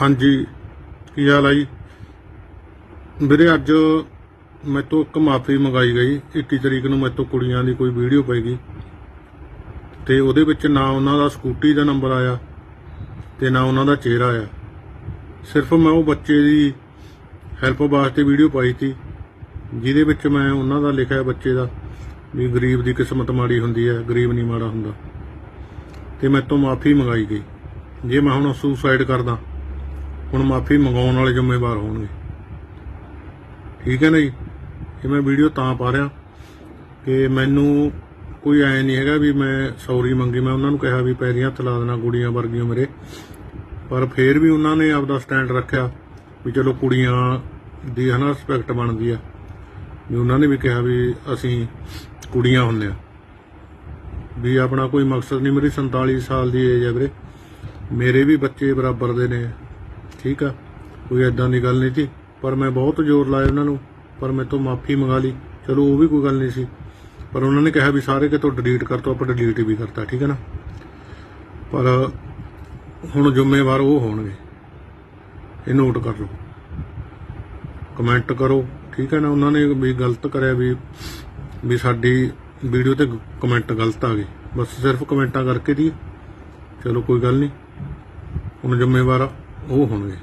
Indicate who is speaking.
Speaker 1: ਹਾਂਜੀ, ਕੀ ਹਾਲ ਆ ਜੀ? ਵੀਰੇ, ਅੱਜ ਮੈਂ ਤੋਂ ਇੱਕ ਮਾਫੀ ਮੰਗਾਈ ਗਈ। 21 ਤਰੀਕ ਨੂੰ ਮੇਰੇ ਤੋਂ ਕੁੜੀਆਂ ਦੀ ਕੋਈ ਵੀਡੀਓ ਪਈ ਗਈ। ਤੇ ਉਹਦੇ ਵਿੱਚ ਨਾ ਉਹਨਾਂ ਦਾ ਸਕੂਟੀ ਦਾ ਨੰਬਰ ਆਇਆ ਤੇ ਨਾ ਉਹਨਾਂ ਦਾ ਚਿਹਰਾ ਆਇਆ। ਸਿਰਫ ਮੈਂ ਉਹ ਬੱਚੇ ਦੀ ਹੈਲਪ ਵਾਸਤੇ ਵੀਡੀਓ ਪਾਈ ਸੀ, ਜਿਹਦੇ ਵਿੱਚ ਮੈਂ ਉਹਨਾਂ ਦਾ ਲਿਖਿਆ ਬੱਚੇ ਦਾ ਵੀ ਗਰੀਬ ਦੀ ਕਿਸਮਤ ਮਾੜੀ ਹੁੰਦੀ ਹੈ, ਗਰੀਬ ਨਹੀਂ ਮਾੜਾ ਹੁੰਦਾ। ਤੇ ਮੈਂ ਤੋਂ ਮਾਫੀ ਮੰਗਾਈ ਗਈ। ਜੇ ਮੈਂ ਹੁਣ ਸੁਸਾਈਡ ਕਰਦਾ ਹੁਣ ਮਾਫੀ ਮੰਗਾਉਣ ਵਾਲੇ ਜ਼ਿੰਮੇਵਾਰ ਹੋਣਗੇ। ਠੀਕ ਹੈ ਨਾ ਜੀ? ਇਹ ਮੈਂ ਵੀਡੀਓ ਤਾਂ ਪਾ ਰਿਹਾ ਕਿ ਮੈਨੂੰ ਕੋਈ ਐ ਨਹੀਂ ਹੈਗਾ ਵੀ ਮੈਂ ਸੌਰੀ ਮੰਗੀ, ਮੈਂ ਉਹਨਾਂ ਨੂੰ ਕਿਹਾ ਵੀ ਪੈਰੀਆਂ ਹੱਥ ਲਾ ਦੇਣਾ ਕੁੜੀਆਂ ਵਰਗੀਆਂ ਮੇਰੇ। ਪਰ ਫੇਰ ਵੀ ਉਹਨਾਂ ਨੇ ਆਪਦਾ ਸਟੈਂਡ ਰੱਖਿਆ ਵੀ ਚਲੋ ਕੁੜੀਆਂ ਦੀ ਹਨਾ ਰਿਸਪੈਕਟ ਬਣਦੀ ਆ। ਵੀ ਉਹਨਾਂ ਨੇ ਵੀ ਕਿਹਾ ਵੀ ਅਸੀਂ ਕੁੜੀਆਂ ਹੁੰਦੇ ਆ। ਵੀ ਆਪਣਾ ਕੋਈ ਮਕਸਦ ਨਹੀਂ, ਮੇਰੀ 47 ਸਾਲ ਦੀ ਏਜ ਹੈ ਵੀਰੇ। ਮੇਰੇ ਵੀ ਬੱਚੇ ਬਰਾਬਰ ਦੇ ਨੇ। ਠੀਕ ਆ? ਕੋਈ ਐਦਾਂ ਦੀ ਗੱਲ ਨਹੀਂ ਸੀ। ਪਰ ਮੈਂ ਬਹੁਤ ਜ਼ੋਰ ਲਾਇਆ ਉਹਨਾਂ ਨੂੰ। ਪਰ ਮੇਰੇ ਤੋਂ ਮਾਫੀ ਮੰਗਾ ਲਈ। ਚਲੋ, ਉਹ ਵੀ ਕੋਈ ਗੱਲ ਨਹੀਂ ਸੀ। ਪਰ ਉਹਨਾਂ ਨੇ ਕਿਹਾ ਵੀ ਸਾਰੇ ਕਿਤੋਂ ਡਿਲੀਟ ਕਰ ਤੋ, ਆਪਾਂ ਡਿਲੀਟ ਵੀ ਕਰਤਾ, ਠੀਕ ਹੈ ਨਾ? ਪਰ ਹੁਣ ਜ਼ਿੰਮੇਵਾਰ ਉਹ ਹੋਣਗੇ। ਇਹ ਨੋਟ ਕਰ ਲਓ। ਕਮੈਂਟ ਕਰੋ, ਠੀਕ ਹੈ ਨਾ? ਉਹਨਾਂ ਨੇ ਵੀ ਗਲਤ ਕਰਿਆ ਵੀ ਵੀ ਸਾਡੀ ਵੀਡੀਓ ਤੇ ਕਮੈਂਟ ਗਲਤ ਆ ਗਏ। ਬਸ ਸਿਰਫ ਕਮੈਂਟਾਂ ਕਰਕੇ ਦੀ ਚਲੋ, ਕੋਈ ਗੱਲ ਨਹੀਂ। ਹੁਣ ਜ਼ਿੰਮੇਵਾਰ ਉਹ ਹੋਣਗੇ।